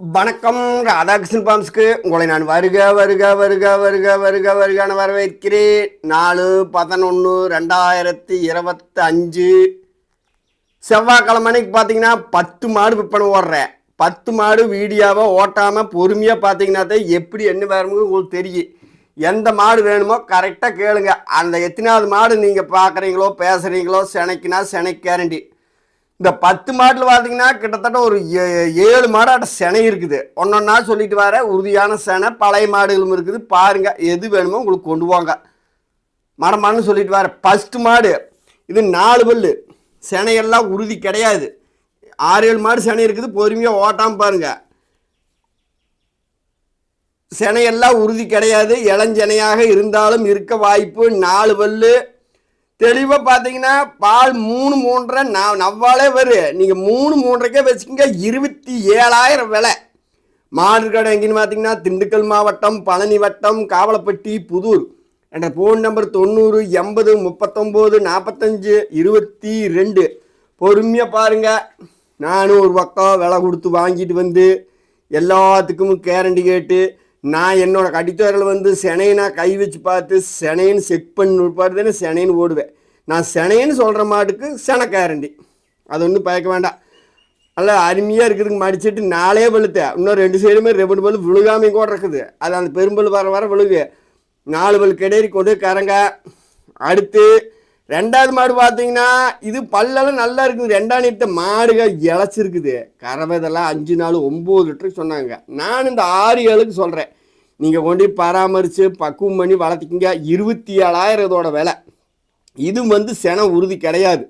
வணக்கம் ராதாகிருஷ்ணன் பாம்ஸ்க்கு. உங்களை நான் வருக வருக வருக வருக வருக வருகான வரவேற்கிறேன். நாலு பதினொன்று ரெண்டாயிரத்தி இருபத்தி அஞ்சு அன்னைக்கு பார்த்தீங்கன்னா பத்து மாடு விற்பனை ஓடுறேன். பத்து மாடு வீடியோவை ஓட்டாமல் பொறுமையாக பார்த்தீங்கன்னா தான் எப்படி என்ன வேணுமோ உங்களுக்கு தெரியும். எந்த மாடு வேணுமோ கரெக்டாக கேளுங்க. அந்த எத்தனாவது மாடு நீங்கள் பார்க்குறீங்களோ பேசுகிறீங்களோ செனைக்குனா செனைக்கு கேரண்டி இந்த பத்து மாட்டில் பார்த்தீங்கன்னா கிட்டத்தட்ட ஒரு ஏ- ஏழு மாடாட்ட செனை இருக்குது. ஒன்றொன்னா சொல்லிட்டு வர உறுதியான செனை பழைய மாடுகளும் இருக்குது. பாருங்க எது வேணுமோ உங்களுக்கு கொண்டு போங்க. மரமானு சொல்லிட்டு வர ஃபஸ்ட்டு மாடு இது நாலு பல்லு. செனையெல்லாம் உறுதி கிடையாது. ஆறு ஏழு மாடு செனை இருக்குது பொறுமையாக ஓட்டாமல் பாருங்க. செனையெல்லாம் உறுதி கிடையாது. இளஞ்செனையாக இருந்தாலும் இருக்க வாய்ப்பு நாலு பல்லு. தெளிவாக பார்த்தீங்கன்னா பால் மூணு மூன்றரை நான் நவ்வாலே வரும் நீங்கள் மூணு மூன்றரைக்கே வச்சுக்கோங்க இருபத்தி ஏழாயிரம் விலை. மாடு கடை எங்கேன்னு பார்த்தீங்கன்னா திண்டுக்கல் மாவட்டம் பழனி வட்டம் காவலப்பட்டி புதூர். என்ற ஃபோன் நம்பர் தொண்ணூறு எண்பது முப்பத்தொம்போது நாற்பத்தஞ்சு இருபத்தி ரெண்டு. பொறுமையாக பாருங்கள் நானும் ஒரு பக்கம் விலை கொடுத்து வாங்கிட்டு வந்து எல்லாத்துக்கும் கேரண்டி கேட்டு நான் என்னோட கடித்தவரில் வந்து செனையை கை வச்சு பார்த்து செனைன்னு செக் பண்ணி பார்த்து தானே செனைன்னு ஓடுவேன். நான் செனைன்னு சொல்கிற மாட்டுக்கு செனை கேரண்டி. அது ஒன்றும் பயக்க வேண்டாம். நல்லா அருமையாக இருக்கிறதுக்கு மடிச்சிட்டு நாலே பழுத்த இன்னும் ரெண்டு சைடுமே ரெண்டு பல்லு விழுகாமையும் கூட இருக்குது. அது அந்த பெரும்பல் வர வர விழுகு. நாலு பல் கிடேரி கொண்டு கரங்க. அடுத்து ரெண்டாவது மாடு பார்த்தீங்கன்னா இது பல்லெல்லாம் நல்லா இருக்குது. ரெண்டாம் நீட்ட மாடுக இழைச்சிருக்குது கறவை இதெல்லாம் அஞ்சு நாள் ஒம்பது லிட்டருக்கு சொன்னாங்க. நான் இந்த ஆறு ஏழுக்கு சொல்கிறேன் நீங்கள் கொண்டு பராமரித்து பக்குவம் பண்ணி வளர்த்திக்கிங்க. இருபத்தி ஏழாயிரம் இதோட விலை. இது வந்து சென உறுதி கிடையாது.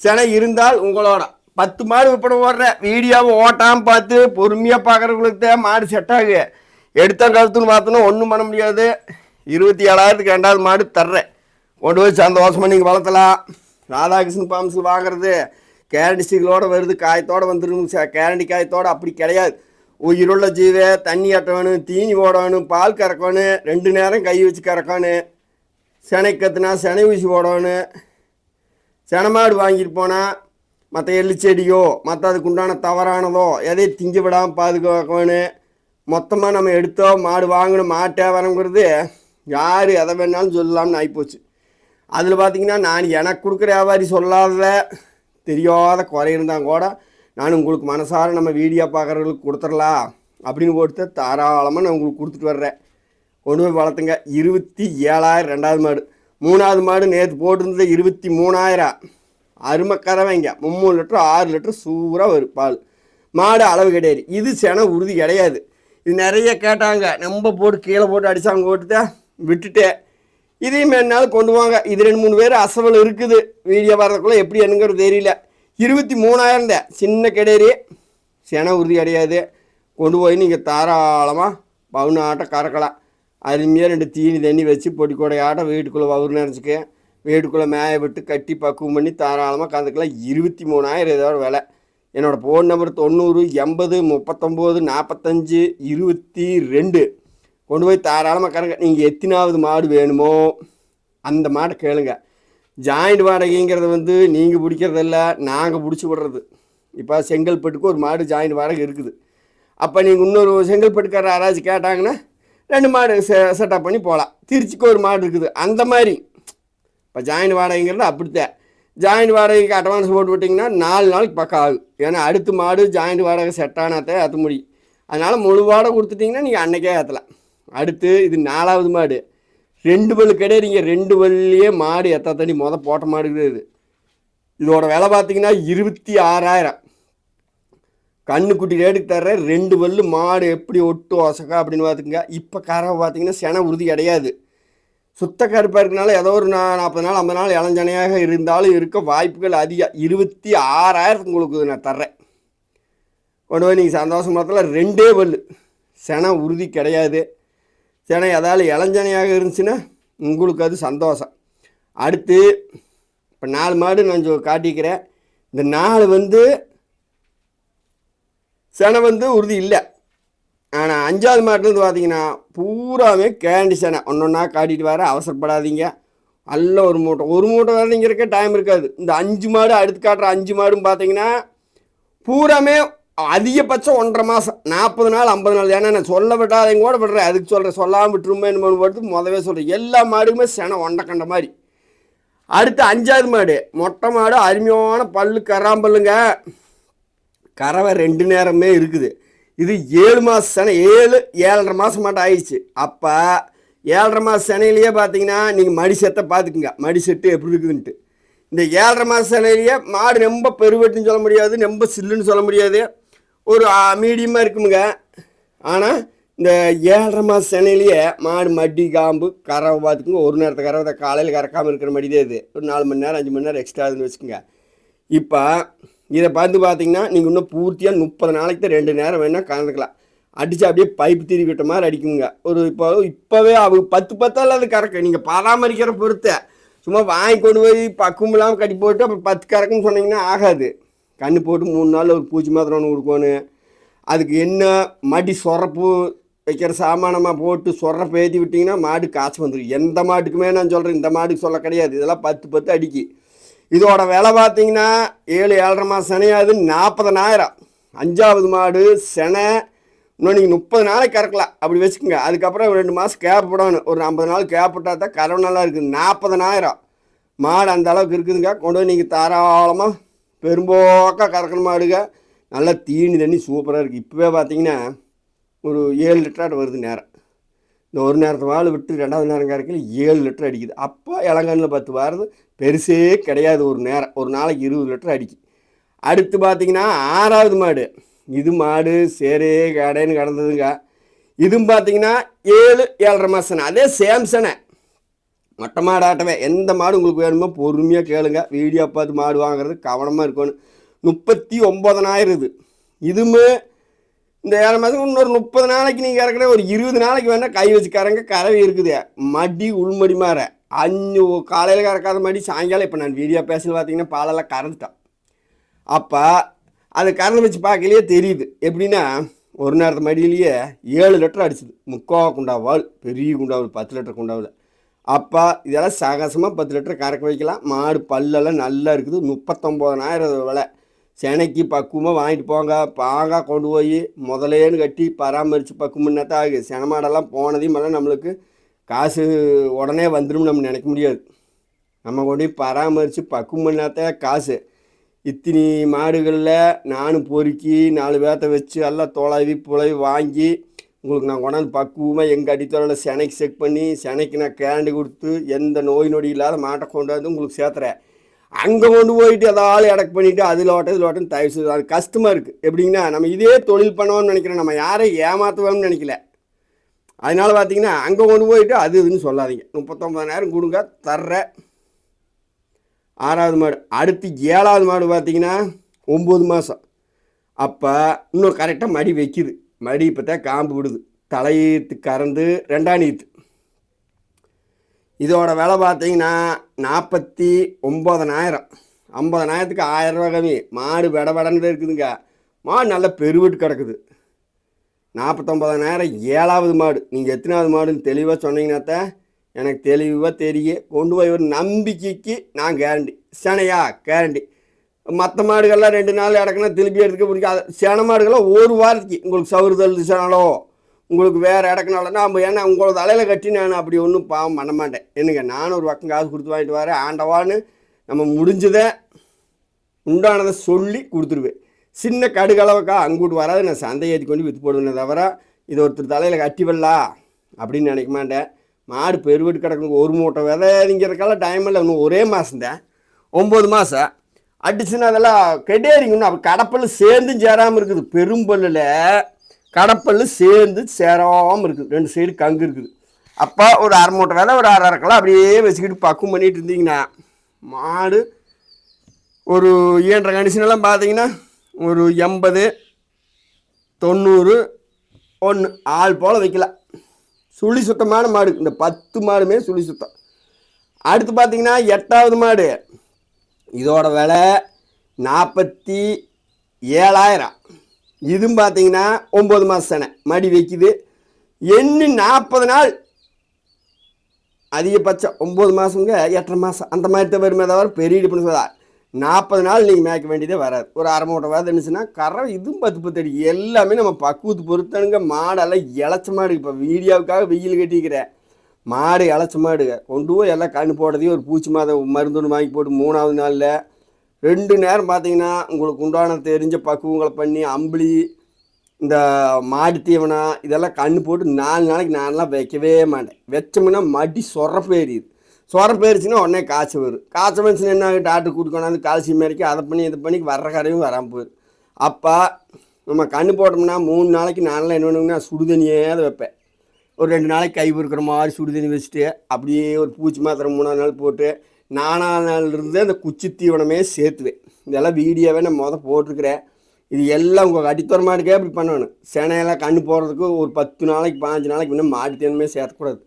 சென இருந்தால் உங்களோட பத்து மாடு விற்பனை ஓடுற வீடியோவை ஓட்டாமல் பார்த்து பொறுமையாக பார்க்குறவங்களுக்கு தான் மாடு செட் ஆகு எடுத்த கருத்துன்னு பார்த்தோன்னா ஒன்றும் பண்ண முடியாது. இருபத்தி ஏழாயிரத்துக்கு ரெண்டாவது மாடு தர்றேன். கொண்டு போய் சந்தோஷமாக நீங்கள் வளர்த்தலாம். ராதாகிருஷ்ணன் பாம்ஸில் வாங்குறது. கேரண்டி ஸ்டிகளோடு வருது காயத்தோடு வந்துடும் கேரண்டி காயத்தோடு அப்படி கிடையாது. உயிருள்ள ஜீவே தண்ணி அட்ட தீனி போடணும் பால் கறக்கணும் ரெண்டு நேரம் கை வச்சு கறக்கணும். செனை கத்துனா செனை ஊசி போடணும். செனை மாடு வாங்கிட்டு போனால் மற்ற எள்ளு செடியோ மற்ற அதுக்கு உண்டான தவறானதோ எதையும் திங்க விடாமல் பாதுகாக்கணும். மொத்தமாக நம்ம எடுத்தோம் மாடு வாங்கணும் மாட்டே வரங்கிறது யார் எதை வேணாலும் சொல்லலாம்னு ஆகிப்போச்சு அதில் பார்த்தீங்கன்னா நான் எனக்கு கொடுக்குற வியாபாரி சொல்லாத தெரியாத குறையிருந்தால் கூட நான் உங்களுக்கு மனசார நம்ம வீடியோ பார்க்குறவங்களுக்கு கொடுத்துடலாம் அப்படின்னு போட்டு தாராளமாக நான் உங்களுக்கு கொடுத்துட்டு வர்றேன். கொண்டு போய் வளர்த்துங்க. இருபத்தி ஏழாயிரம் ரெண்டாவது மாடு. மூணாவது மாடு நேற்று போட்டிருந்தது இருபத்தி மூணாயிரம். அருமை கறவைங்க மும்மூணு லிட்டர் ஆறு லிட்டர் சூப்பராக வரும் பால். மாடு அளவு கிடையாது. இது சென உறுதி கிடையாது. இது நிறைய கேட்டாங்க. நம்ம போட்டு கீழே போட்டு அடிச்சாங்க போட்டுதான் விட்டுட்டேன். இதையும் என்னால் கொண்டு வாங்க. இது ரெண்டு மூணு பேர் அசவல் இருக்குது. வீடியோ வர்றதுக்குள்ளே எப்படி என்னங்கிறது தெரியல. இருபத்தி மூணாயிரம் தான் சின்ன கிடையாது சென உறுதி கிடையாது கொண்டு போய் நீங்கள் தாராளமாக பவுன் ஆட்டம் கறக்கலாம். அருமையாக ரெண்டு தீனி தண்ணி வச்சு பொடி கொடையாட்டம் வீட்டுக்குள்ளே வவுறு நினச்சிக்க. வீட்டுக்குள்ளே மேய விட்டு கட்டி பக்குவம் பண்ணி தாராளமாக கலந்துக்கலாம் இருபத்தி மூணாயிரம் இதோட விலை. என்னோடய ஃபோன் நம்பர் தொண்ணூறு எண்பது முப்பத்தொம்போது நாற்பத்தஞ்சு இருபத்தி ரெண்டு. கொண்டு போய் தாராளமாக கறங்க. நீங்கள் எத்தனாவது மாடு வேணுமோ அந்த மாடை கேளுங்க. ஜாயிண்ட் வாடகைங்கிறது வந்து நீங்கள் பிடிக்கிறதில்ல நாங்கள் பிடிச்சி விடுறது. இப்போ செங்கல்பட்டுக்கு ஒரு மாடு ஜாயிண்ட் வாடகை இருக்குது. அப்போ நீங்கள் இன்னொரு செங்கல்பட்டுக்கார யாராச்சும் கேட்டாங்கன்னா ரெண்டு மாடு செ செட்டப் பண்ணி போகலாம் திருச்சிக்கு ஒரு மாடு இருக்குது. அந்த மாதிரி. இப்போ ஜாயிண்ட் வாடகைங்கிறது அப்படித்தான் ஜாயிண்ட் வாடகைக்கு அட்வான்ஸ் போட்டு விட்டிங்கன்னா நாலு நாளைக்கு பக்கம் ஆகும். ஏன்னா அடுத்த மாடு ஜாயிண்ட் வாடகை செட் ஆனாத்தே ஏற்ற முடியும். அதனால் முழு வாடகை கொடுத்துட்டிங்கன்னா நீங்கள் அன்னைக்கே ஏற்றலாம் அடுத்து இது நாலாவது மாடு. ரெண்டு பல்லு கிடையாதுங்க. ரெண்டு பல்லையே மாடு எத்தனை தண்ணி மொதல் போட்ட மாடு இது. இதோட விலை பார்த்தீங்கன்னா இருபத்தி ஆறாயிரம். கண்ணுக்குட்டி ரேட்டுக்கு தர்ற ரெண்டு பல்லு மாடு எப்படி ஒட்டு ஒசக்கா அப்படின்னு பார்த்துங்க இப்போ கறவை பார்த்தீங்கன்னா சென உறுதி கிடையாது. சுத்த கருப்பாக இருக்கனால ஏதோ ஒரு நா நாற்பது நாள் ஐம்பது நாள் இளஞ்சனையாக இருந்தாலும் இருக்க வாய்ப்புகள் அதிகம். இருபத்தி ஆறாயிரத்துக்கு உங்களுக்கு நான் தர்றேன். கொண்டு போய் நீங்கள் சந்தோஷம் பார்த்தல ரெண்டே பல்லு. சென உறுதி கிடையாது. சேனை ஏதாவது இளஞ்சனையாக இருந்துச்சுன்னா உங்களுக்கு அது சந்தோஷம். அடுத்து இப்போ நாலு மாடு நான் காட்டிக்கிறேன். இந்த நாலு வந்து செனை வந்து உறுதி இல்லை. ஆனால் அஞ்சாவது மாட்டிலேருந்து பார்த்தீங்கன்னா பூராவே கேண்டி செனை. ஒன்றொன்னா காட்டிட்டு வர அவசரப்படாதீங்க. நல்ல ஒரு மூட்டை. ஒரு மூட்டை வரலைங்கிறக்க டைம் இருக்காது. இந்த அஞ்சு மாடு அடுத்து காட்டுற அஞ்சு மாடும் பார்த்தீங்கன்னா பூராமே அதிகபட்சம் ஒன்றரை மாதம் நாற்பது நாள் ஐம்பது நாள். ஏன்னா நான் சொல்ல விட்டாதையும் கூட விடுறேன். அதுக்கு சொல்கிறேன் சொல்லாமல் விட்டுருமே என்ன படுத்து முதவே சொல்கிறேன் எல்லா மாடுக்குமே செனை ஒண்டை கண்ட மாதிரி. அடுத்து அஞ்சாவது மாடு. மொட்டை மாடு அருமையான பல்லு கராம்பல்லுங்க. கறவை ரெண்டு நேரமே இருக்குது. இது ஏழு மாதம் செனை ஏழு ஏழரை மாதம் மட்டும் ஆயிடுச்சு. அப்போ ஏழரை மாதம் செனையிலேயே பார்த்தீங்கன்னா நீங்கள் மடி செத்தை பார்த்துக்குங்க மடி செட்டு எப்படி இருக்குதுன்ட்டு. இந்த ஏழரை மாதம் செனையிலேயே மாடு ரொம்ப பெருவெட்டுன்னு சொல்ல முடியாது ரொம்ப சில்லுன்னு சொல்ல முடியாது. ஒரு மீடியமாக இருக்குமுங்க. ஆனால் இந்த ஏழரை மாதம் சென்னையிலேயே மாடு மடி காம்பு கறவை பார்த்துக்குங்க ஒரு நேரத்தை கறவை காலையில் கறக்காமல் இருக்கிற மாதிரி இது. ஒரு நாலு மணி நேரம் அஞ்சு மணி நேரம் எக்ஸ்ட்ரா ஆகுதுன்னு வச்சுக்கோங்க. இப்போ இதை பார்த்து பார்த்தீங்கன்னா நீங்கள் இன்னும் பூர்த்தியாக முப்பது நாளைக்கு தான் ரெண்டு நேரம் வேணால் கலந்துக்கலாம் அடித்து அப்படியே பைப்பு திருவிட்ட மாதிரி அடிக்குங்க ஒரு இப்போ இப்போவே அவங்க பத்து பத்தால் அது கறக்கு. நீங்கள் பராமரிக்கிற பொறுத்த சும்மா வாங்கி கொண்டு போய் பக்குவம் இல்லாமல் கட்டி போட்டு அப்புறம் பத்து கறக்குன்னு சொன்னீங்கன்னா ஆகாது. கண்ணு போட்டு மூணு நாள் ஒரு பூச்சி மாத்திரம் ஒன்று கொடுக்கணும் அதுக்கு என்ன மடி சொரப்பு வைக்கிற சாமானமாக போட்டு சொரப்பு ஏற்றி விட்டிங்கன்னா மாடு காசு வந்துடும் எந்த மாட்டுக்குமே நான் சொல்கிறேன் இந்த மாட்டுக்கு சொல்ல கிடையாது. இதெல்லாம் பத்து பத்து அடிக்கு. இதோட விலை பார்த்தீங்கன்னா ஏழு ஏழரை மாதம் சனையாது நாற்பதனாயிரம் அஞ்சாவது மாடு செனை இன்னும் நீங்கள் முப்பது நாளைக்கு கறக்கலாம். அப்படி வச்சுக்கோங்க. அதுக்கப்புறம் ரெண்டு மாதம் கேப்படணும் ஒரு ஐம்பது நாள் கேப் தான் கறவை நல்லா இருக்குது. நாற்பதனாயிரம் மாடு அந்த அளவுக்கு இருக்குதுங்க. கொண்டு நீங்கள் தாராளமாக பெரும்போக்காக கறக்கிற மாடுங்க நல்லா தீனி தண்ணி சூப்பராக இருக்குது இப்போவே பார்த்தீங்கன்னா ஒரு ஏழு லிட்டராட்டு வருது நேரம் இந்த ஒரு நேரத்தை வாள் விட்டு ரெண்டாவது நேரம் கறக்கல ஏழு லிட்டர் அடிக்குது. அப்போ இளங்கண்ணில் பத்து வாரது பெருசே கிடையாது ஒரு நேரம். ஒரு நாளைக்கு இருபது லிட்டர் அடிக்கு. அடுத்து பார்த்தீங்கன்னா ஆறாவது மாடு. இது மாடு சேரே கடைன்னு கிடந்ததுங்க. இதுவும் பார்த்தீங்கன்னா ஏழு ஏழரை மாதம் அதே சேம்சனை. மொட்டை மாடு ஆட்டவே எந்த மாடு உங்களுக்கு வேணுமோ பொறுமையாக கேளுங்க. வீடியோ பார்த்து மாடு வாங்குறது கவனமாக இருக்கணும். முப்பத்தி ஒம்பதனாயிரம் இது. இதுமே இந்த ஏழு மாதம் இன்னொரு முப்பது நாளைக்கு நீங்கள் இறக்குற ஒரு இருபது நாளைக்கு வேணால் கை வச்சு கறங்க. கறவை இருக்குது. மடி உள்மடி மாற. அஞ்சு காலையில் கறக்காத மடி சாயங்காலம் இப்போ நான் வீடியோ பேசுன்னு பார்த்தீங்கன்னா பாலெல்லாம் கறந்துட்டேன். அப்போ அது கறந்து வச்சு பார்க்கலையே தெரியுது. எப்படின்னா ஒரு நேரத்து மடியிலேயே ஏழு லிட்டர் அடிச்சுது. முக்கா குண்டாவால் பெரிய குண்டாவில் பத்து லிட்டர் குண்டாவில் அப்பா இதெல்லாம் சகசமாக பத்து லிட்டர் கறக்க வைக்கலாம். மாடு பல்லெல்லாம் நல்லா இருக்குது. முப்பத்தொம்போதனாயிரம் விலை. செனைக்கு பக்குவமாக வாங்கிட்டு போங்க. பாங்காக கொண்டு போய் முதலேன்னு கட்டி பராமரித்து பக்குவம்னா தான் ஆகுது. செனை மாடெல்லாம் போனதையும் எல்லாம் நம்மளுக்கு காசு உடனே வந்துடும் நம்ம நினைக்க முடியாது. நம்ம கொண்டு போய் பராமரித்து பக்குவம் காசு. இத்தினி மாடுகளில் நானும் பொறுக்கி நாலு பேர்த்த வச்சு எல்லாம் தொலைவி புலவி வாங்கி உங்களுக்கு நான் கொண்டாந்து பக்குவமாக எங்கள் அடித்தொழில் செனைக்கு செக் பண்ணி செனைக்கு நான் கேண்டி கொடுத்து எந்த நோய் நொடி இல்லாத மாட்டை கொண்டு வந்து உங்களுக்கு சேர்த்துறேன். அங்கே கொண்டு போயிட்டு எதாவது இடக்கு பண்ணிவிட்டு அதில் ஓட்ட இதில் ஓட்டம் தயவு செய்து அது கஷ்டமாக இருக்குது எப்படிங்கன்னா நம்ம இதே தொழில் பண்ணுவோம்னு நினைக்கிறோம் நம்ம யாரை ஏமாற்றுவோம்னு நினைக்கல. அதனால் பார்த்தீங்கன்னா அங்கே கொண்டு போயிட்டு அது இதுன்னு சொல்லாதீங்க. முப்பத்தொம்பதாயிரம் கொடுங்க தர்ற ஆறாவது மாடு. அடுத்து ஏழாவது மாடு பார்த்தீங்கன்னா ஒம்பது மாதம் அப்போ இன்னும் கரெக்டாக மடி வைக்கிது. மடி இப்போ தான் காம்பு விடுது. தலையீத்து கறந்து ரெண்டாம் நீத்து. இதோட விலை பார்த்தீங்கன்னா நாற்பத்தி ஒம்பதனாயிரம் ஐம்பதனாயிரத்துக்கு ஆயிரம் ரூபா கம்மி. மாடு விட விடன்னு இருக்குதுங்க. மாடு நல்ல பெருவிட்டு கிடக்குது. நாற்பத்தொம்பதனாயிரம் ஏழாவது மாடு. நீங்கள் எத்தனாவது மாடுன்னு தெளிவாக சொன்னீங்கன்னா தான் எனக்கு தெளிவாக தெரியும் கொண்டு போய் ஒரு நம்பிக்கைக்கு நான் கேரண்டி சனையா கேரண்டி மற்ற மாடுகள்லாம் ரெண்டு நாள் இடக்குனா திருப்பி எடுத்துக்க பிடிக்காது சேன மாடுகள்லாம் ஒரு வாரத்துக்கு உங்களுக்கு சவுறு தள்ளுச்சுனாலோ உங்களுக்கு வேறு இடக்குனால நான் ஏன்னா உங்களோட தலையில் கட்டி நான் அப்படி ஒன்றும் பாவம் பண்ண மாட்டேன். என்னங்க நானும் ஒரு பக்கம் காசு கொடுத்து வாங்கிட்டு வரேன் ஆண்டவான்னு நம்ம முடிஞ்சதை உண்டானதை சொல்லி கொடுத்துருவேன். சின்ன கடுகளவுக்கா அங்கூட்டு வராது நான் சந்தை ஏற்றி கொண்டு விற்று போடுவேனே தவிர இது ஒருத்தர் தலையில் கட்டி வரலா அப்படின்னு நினைக்க மாட்டேன். மாடு பெருவெட்டு கிடக்கு ஒரு மூட்டை விதைங்கிறதுக்கெல்லாம் டைம் இல்லை இன்னும் ஒரே மாதம் தான் ஒம்பது மாதம் அடிச்சுன்னா அதெல்லாம் கெடேறிங்கன்னு அப்போ கடப்பல் சேர்ந்தும் சேராமல் இருக்குது. பெரும்பல்லில் கடப்பல் சேர்ந்து சேராமல் இருக்குது ரெண்டு சைடு கங்கு இருக்குது. அப்போ ஒரு அரை மூட்டை வேலை ஒரு அரை அரைக்கலாம் அப்படியே வச்சுக்கிட்டு பக்குவம் பண்ணிட்டு இருந்தீங்கன்னா மாடு ஒரு இயன்ற கண்டிஷனெல்லாம் பார்த்தீங்கன்னா ஒரு எண்பது தொண்ணூறு ஒன்று ஆள் போல் வைக்கலாம். சுழி சுத்தமான மாடு. இந்த பத்து மாடுமே சுழி சுத்தம். அடுத்து பார்த்தீங்கன்னா எட்டாவது மாடு. இதோட விலை நாற்பத்தி ஏழாயிரம். இதுவும் பார்த்தீங்கன்னா ஒம்பது மாதம் செனை. மடி வைக்குது. எண்ணி நாற்பது நாள். அதிகபட்சம் ஒம்பது மாதங்க எட்டரை மாதம் அந்த மாதிரி தான் வருமே தவிர பெரிய டிஃபரன்ஸ் சொல்லா நாற்பது நாள் நீங்கள் மேய்க்க வேண்டியதே வராது. ஒரு அரை மூட்டை வேலை இருந்துச்சுன்னா கரை இதுவும் பத்து பத்து அடி. எல்லாமே நம்ம பக்குவத்து பொறுத்தனுங்க மாடெல்லாம் இளைச்ச மாடு இப்போ வீடியோவுக்காக வெயில் கட்டிக்கிறேன். மாடு இளைச்ச மாடுங்க கொண்டு போய் எல்லாம் கண் போடுறதையும் ஒரு பூச்சி மாதம் மருந்து ஒன்று வாங்கி போட்டு மூணாவது நாளில் ரெண்டு நேரம் பார்த்தீங்கன்னா உங்களுக்கு உண்டான தெரிஞ்ச பக்குவங்களை பண்ணி அம்பளி இந்த மாடு தீவனம் இதெல்லாம் கண்ணு போட்டு நாலு நாளைக்கு நான்லாம் வைக்கவே மாட்டேன். வச்சோம்னா மடி சொரப்பு ஏறிடுது சொரப்பு ஏறிச்சுன்னா உடனே காய்ச்சல் வரும். காய்ச்சல் வந்துச்சுன்னா என்ன டாக்டர் கூட்டு கொண்டாந்து கால்சியம் இறக்கி அதை பண்ணி இதை பண்ணி வர்ற கரையும் வராமல் போயிடும் அப்போ நம்ம கண்ணு போட்டோம்னா மூணு நாளைக்கு நான்லாம் என்ன பண்ணுவேன்னா சுடுதண்ணியே அதை வைப்பேன். ஒரு ரெண்டு நாளைக்கு கை பொறுக்கிற மாதிரி சுடுதண்ணி வச்சுட்டு அப்படியே ஒரு பூச்சி மாத்திரை மூணாவது நாள் போட்டு நாலாவது நாள் இருந்து அந்த குச்சி தீவனமே சேர்த்துவேன். இதெல்லாம் வீடியோவே நான் மொதல் போட்டிருக்கிறேன். இது எல்லாம் உங்கள் அடித்தரமாக இருக்கே அப்படி பண்ணணும். செனையெல்லாம் கண்ணு போடுறதுக்கு ஒரு பத்து நாளைக்கு பாஞ்சு நாளைக்கு முன்னே மாட்டு தீவனமே சேர்த்தக்கூடாது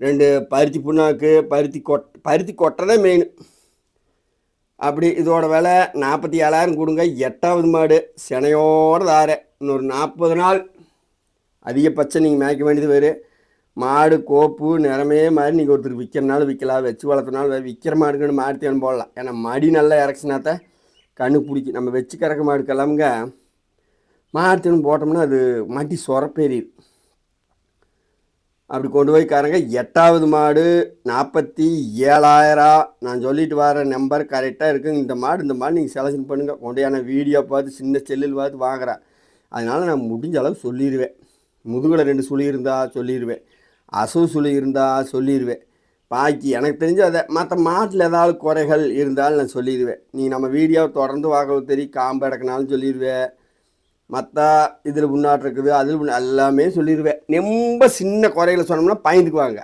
ரெண்டு பருத்தி புண்ணாக்கு பருத்தி கொட் பருத்தி கொட்டை மெயின் அப்படி இதோட விலை நாற்பத்தி ஏழாயிரம் கொடுங்க. எட்டாவது மாடு சினையோடு தாரேன். இன்னொரு நாற்பது நாள் அதிகபட்சம் நீங்கள் மேய்க்க வேண்டியது வேறு. மாடு கோப்பு நிறமே மாதிரி நீங்கள் ஒருத்தர் விற்கிறனாலும் விற்கலாம் வச்சு வளர்த்தனாலும் விற்கிற மாடுக்குன்னு மாடு தேன் போடலாம். ஏன்னா மடி நல்லா இறக்குனாத்த கண்ணு பிடிக்கும். நம்ம வச்சு கறக்க மாடுக்கெல்லாமுங்க மாடு தேன் போட்டோம்னா அது மடி சொரப்பேறிது அப்படி கொண்டு போய் காரங்க எட்டாவது மாடு நாற்பத்தி ஏழாயிரம் நான் சொல்லிட்டு வர நம்பர் கரெக்டாக இருக்குங்க. இந்த மாடு இந்த மாடு நீங்கள் செலக்ஷன் பண்ணுங்கள் கொண்டையான வீடியோ பார்த்து சின்ன செல்லில் பார்த்து வாங்குறேன் அதனால் நான் முடிஞ்ச அளவு சொல்லிடுவேன் முதுகில் ரெண்டு சுழி இருந்தால் சொல்லிடுவேன் அசு சுழி இருந்தால் சொல்லிடுவேன் பாக்கி எனக்கு தெரிஞ்ச அதை மற்ற மாட்டில் ஏதாவது குறைகள் இருந்தாலும் நான் சொல்லிடுவேன் நீ நம்ம வீடியோவை தொடர்ந்து பார்க்கறது தெரியும் காம்பு இடக்குனாலும் சொல்லிடுவேன் மற்ற இதில் முன்னாட்டு இருக்குது அதில் எல்லாமே சொல்லிடுவேன் ரொம்ப சின்ன குறைகளை சொன்னோம்னா பயந்துக்குவாங்க.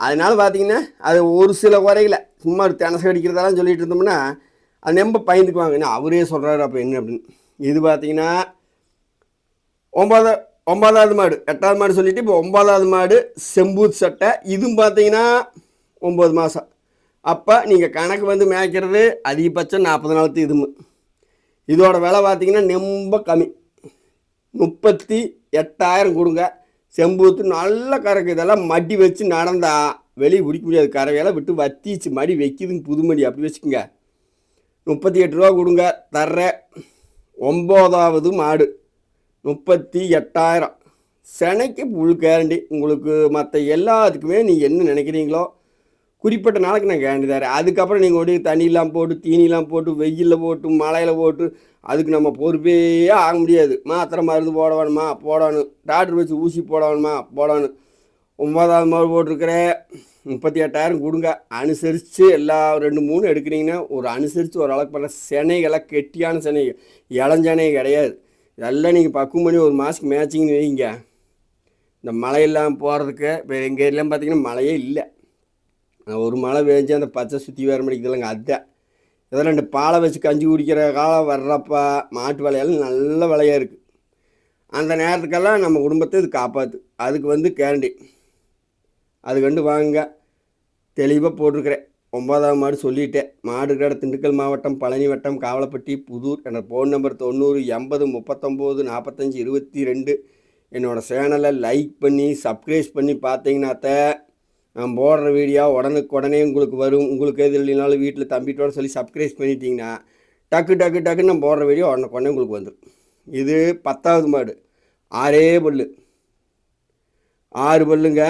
அதனால் பார்த்தீங்கன்னா அது ஒரு சில குறைகளை சும்மா ஒரு தினசு அடிக்கிறதெல்லாம் சொல்லிட்டு இருந்தோம்னா அது ரொம்ப பயந்துக்குவாங்க. அவரே சொல்கிறாரு அப்போ என்ன அப்படின்னு. இது பார்த்தீங்கன்னா ஒம்பது ஒன்பதாவது மாடு எட்டாவது மாடு சொல்லிட்டு இப்போ ஒன்பதாவது மாடு செம்பூத் சட்டை. இதுவும் பார்த்தீங்கன்னா ஒம்பது மாதம் அப்போ நீங்கள் கணக்கு வந்து மேய்க்கிறது அதிகபட்சம் நாற்பது நாளத்து இதுமு. இதோட விலை பார்த்தீங்கன்னா ரொம்ப கம்மி. முப்பத்தி எட்டாயிரம் கொடுங்க. செம்பூத்து நல்ல கறக்கு. இதெல்லாம் மடி வச்சு நடந்தா வெளியே பிடிக்க முடியாது. கறவையெல்லாம் விட்டு வத்திச்சு மடி வைக்கிதுங்க புது மடி அப்படி வச்சுக்கோங்க. முப்பத்தி எட்டு ரூபா கொடுங்க தர்ற ஒம்போதாவது மாடு. முப்பத்தி எட்டாயிரம். செனைக்கு புல் கேரண்டி உங்களுக்கு மற்ற எல்லாத்துக்குமே நீங்கள் என்ன நினைக்கிறீங்களோ குறிப்பிட்ட நாளைக்கு நான் கேரண்டி தரேன். அதுக்கப்புறம் நீங்கள் ஒடி தண்ணியெலாம் போட்டு தீனிலாம் போட்டு வெயிலில் போட்டு மழையில் போட்டு அதுக்கு நம்ம பொறுப்பே ஆக முடியாது. மாத்திரை மருந்து போட வேணுமா போடணும். டாக்டர் வச்சு ஊசி போட வேணுமா போடணும். ஒன்பதாவது மாதிரி போட்டிருக்கிறேன். முப்பத்தி எட்டாயிரம் கொடுங்க. அனுசரித்து எல்லா ரெண்டு மூணு எடுக்கிறீங்கன்னா ஒரு அனுசரித்து ஒரு அளவுக்கு பண்ண கெட்டியான செனைகள் இளஞ்சனை கிடையாது. இதெல்லாம் நீங்கள் பக்குவம் பண்ணி ஒரு மாதத்துக்கு மேட்சிங்னு வைங்க. இந்த மழையெல்லாம் போகிறதுக்கு இப்போ எங்கள் ஏரியாலாம் பார்த்தீங்கன்னா மழையே இல்லை. ஒரு மழை பெஞ்சு அந்த பச்சை சுற்றி வேறு மணிக்குதுலங்க அதுதான் இதெல்லாம் ரெண்டு பாலை வச்சு கஞ்சி குடிக்கிற காலம் வர்றப்ப மாட்டு விலையெல்லாம் நல்ல விலையாக இருக்குது அந்த நேரத்துக்கெல்லாம் நம்ம குடும்பத்தை இது காப்பாற்று அதுக்கு வந்து கேரண்டி. அது கண்டு வாங்க. தெளிவாக போட்டிருக்கிறேன். ஒன்பதாம் மாடு சொல்லிட்டேன். மாடு கடை திண்டுக்கல் மாவட்டம் பழனி வட்டம் காவலப்பட்டி புதூர். என்னோட ஃபோன் நம்பர் தொண்ணூறு எண்பது முப்பத்தொம்போது நாற்பத்தஞ்சி இருபத்தி ரெண்டு என்னோடய சேனலை லைக் பண்ணி சப்ஸ்கிரைப் பண்ணி பார்த்தீங்கன்னாத்த நான் போடுற வீடியோ உடனுக்கு உடனே உங்களுக்கு வரும். உங்களுக்கு எது இல்லைனாலும் வீட்டில் தம்பிட்டோட சொல்லி சப்ஸ்கிரைப் பண்ணிட்டீங்கன்னா டக்கு டக்கு டக்குன்னு நான் போடுற வீடியோ உடனே உடனே உங்களுக்கு வந்துடும் இது பத்தாவது மாடு. ஆறே பல்லு. ஆறு பல்லுங்க.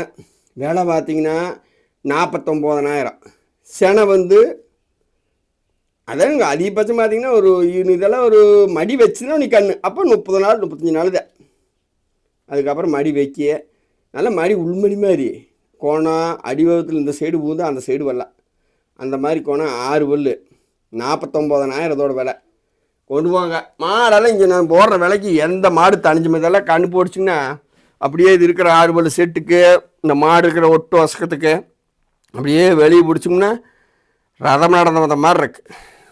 விலை பார்த்தீங்கன்னா நாற்பத்தொம்போதனாயிரம் செனை வந்து அதானுங்க அதிகபட்சம் பார்த்தீங்கன்னா ஒரு இதெல்லாம் ஒரு மடி வச்சுன்னா நீ கண்ணு. அப்போ முப்பது நாள் முப்பத்தஞ்சு நாள் தான் அதுக்கப்புறம் மடி வைக்க நல்லா மடி உள்மடி மாதிரி. கோணம் அடிவகத்தில் இந்த சைடு பூந்து அந்த சைடு வரலாம் அந்த மாதிரி கோணம் ஆறு பல்லு. நாற்பத்தொம்போதனாயிரத்தோட விலை. கொண்டு போங்க. மாடெல்லாம் இங்கே நான் போடுற விலைக்கு எந்த மாடு தனிஞ்ச இதெல்லாம் கண்ணு போடுச்சுங்கன்னா அப்படியே இது இருக்கிற ஆறு பல்லு செட்டுக்கு இந்த மாடு இருக்கிற ஒட்டு வசக்கத்துக்கு அப்படியே வெளியே பிடிச்சோம்னா ரதம் நடந்த வந்த மாதிரி இருக்கு.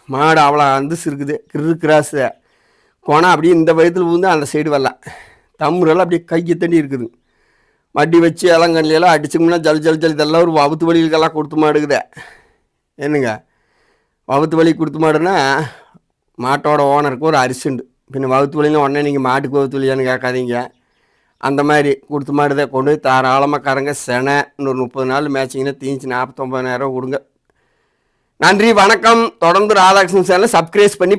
மாடு அவ்வளோ அந்துஸ் இருக்குது. கிரு கிராஸு கோணம் அப்படியே இந்த வயதில் விழுந்து அந்த சைடு வரலாம் தம்முறெல்லாம் அப்படியே கையை தண்டி இருக்குது. வட்டி வச்சு இளங்கண்ணியெல்லாம் அடிச்சோம்னா ஜல் ஜல் ஜல் இதெல்லாம் ஒரு வவுத்து வழிகளுக்கெல்லாம் கொடுத்து மாடுக்குதே என்னங்க? வவுத்து வலி கொடுத்து மாடுனா மாட்டோட ஓனருக்கு ஒரு அரிசுண்டு பின்ன வவுத்து வலின்னு உடனே நீங்கள் மாட்டுக்கு வவுத்து வலியான்னு கேட்காதீங்க. அந்த மாதிரி கொடுத்து மாடுதை கொண்டு போய் தாராளமாக கரங்க செனை இன்னொரு முப்பது நாள் மேட்சிங்கன்னா தீஞ்சு நாற்பத்தொம்பதாயிரம் கொடுங்க. நன்றி வணக்கம். தொடர்ந்து ராதாகிருஷ்ணன் சேனலை சப்ஸ்கிரைப் பண்ணி